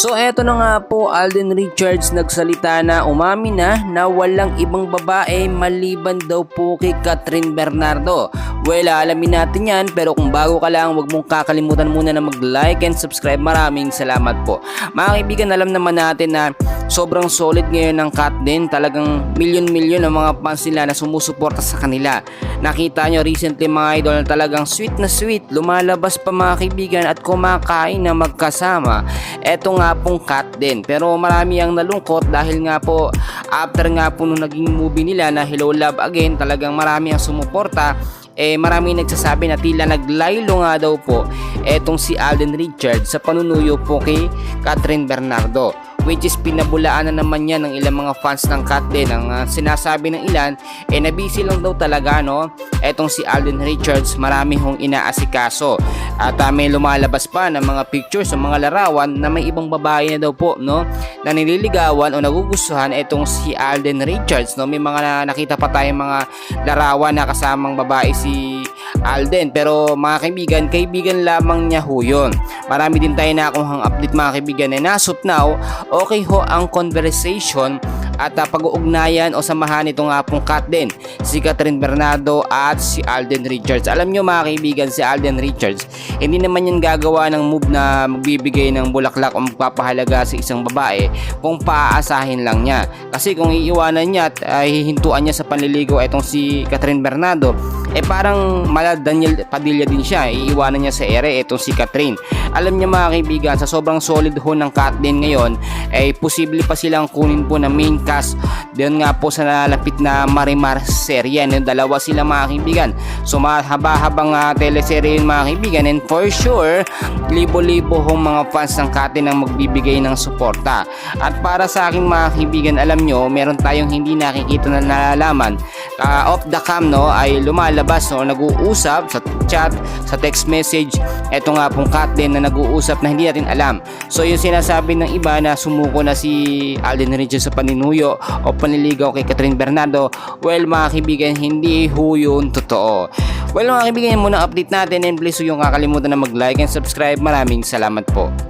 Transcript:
So eto na nga po, Alden Richards nagsalita na umami na na walang ibang babae maliban daw po kay Catherine Bernardo. Well, alamin natin yan pero kung bago ka lang, huwag mong kakalimutan muna na mag-like and subscribe. Maraming salamat po. Mga kaibigan, alam naman natin na sobrang solid ngayon ng Kat din. Talagang milyon-milyon ang mga fans nila na sumusuporta sa kanila. Nakita nyo recently mga idol na talagang sweet na sweet. Lumalabas pa mga kaibigan at kumakain na magkasama. Eto nga pong Kat din. Pero marami ang nalungkot dahil nga po after nga po nung naging movie nila na Hello Love Again, talagang marami ang sumuporta eh marami nagsasabi na tila naglaylo nga daw po etong si Alden Richards sa panunuyo po kay Catherine Bernardo which is pinabulaan na naman yan ng ilang mga fans ng Kat din. Ang ah, sinasabi ng ilan eh nabisi lang daw talaga no? Etong si Alden Richards marami hong inaasikaso. At ah, may lumalabas pa ng mga pictures sa mga larawan na may ibang babae na daw po no? Na nililigawan o nagugustuhan etong si Alden Richards no? May mga na- nakita pa tayong mga larawan na kasamang babae si Alden. Pero mga kaibigan kaibigan lamang niya ho yun. Marami din tayo na akong update mga kaibigan. And as of now okay ho ang conversation at uh, pag-uugnayan o samahan ito nga pong cut din si Catherine Bernardo at si Alden Richards. Alam nyo mga kaibigan si Alden Richards hindi naman yan gagawa ng move na magbibigay ng bulaklak o magpapahalaga sa isang babae kung paaasahin lang niya. Kasi kung iiwanan niya at uh, hihintuan niya sa panliligaw itong si Catherine Bernardo eh parang mala Daniel Padilla din siya. Iiwanan niya sa ere itong si Catherine. Alam niya mga kaibigan sa sobrang solid ho ng din ngayon ay posible pa silang kunin po na main cast. Doon nga po sa nalapit na Marimar serye yung dalawa sila mga kaibigan. So mahaba-habang uh, teleserye yun mga kaibigan. And for sure libo-libo hong mga fans ng Katin ang magbibigay ng suporta. At para sa aking mga kaibigan alam nyo meron tayong hindi nakikita na nalalaman uh, off the cam no ay lumalabas no nag-uusap sa chat sa text message. Eto nga pong cat din na nag-uusap na hindi natin alam. So yung sinasabi ng iba na sumuko na si Alden Regis sa paninuyo o panliligaw kay Catherine Bernardo well mga kaibigan hindi ho yun totoo. Well mga kaibigan muna update natin and please yung kakalimutan na mag like and subscribe. Maraming salamat po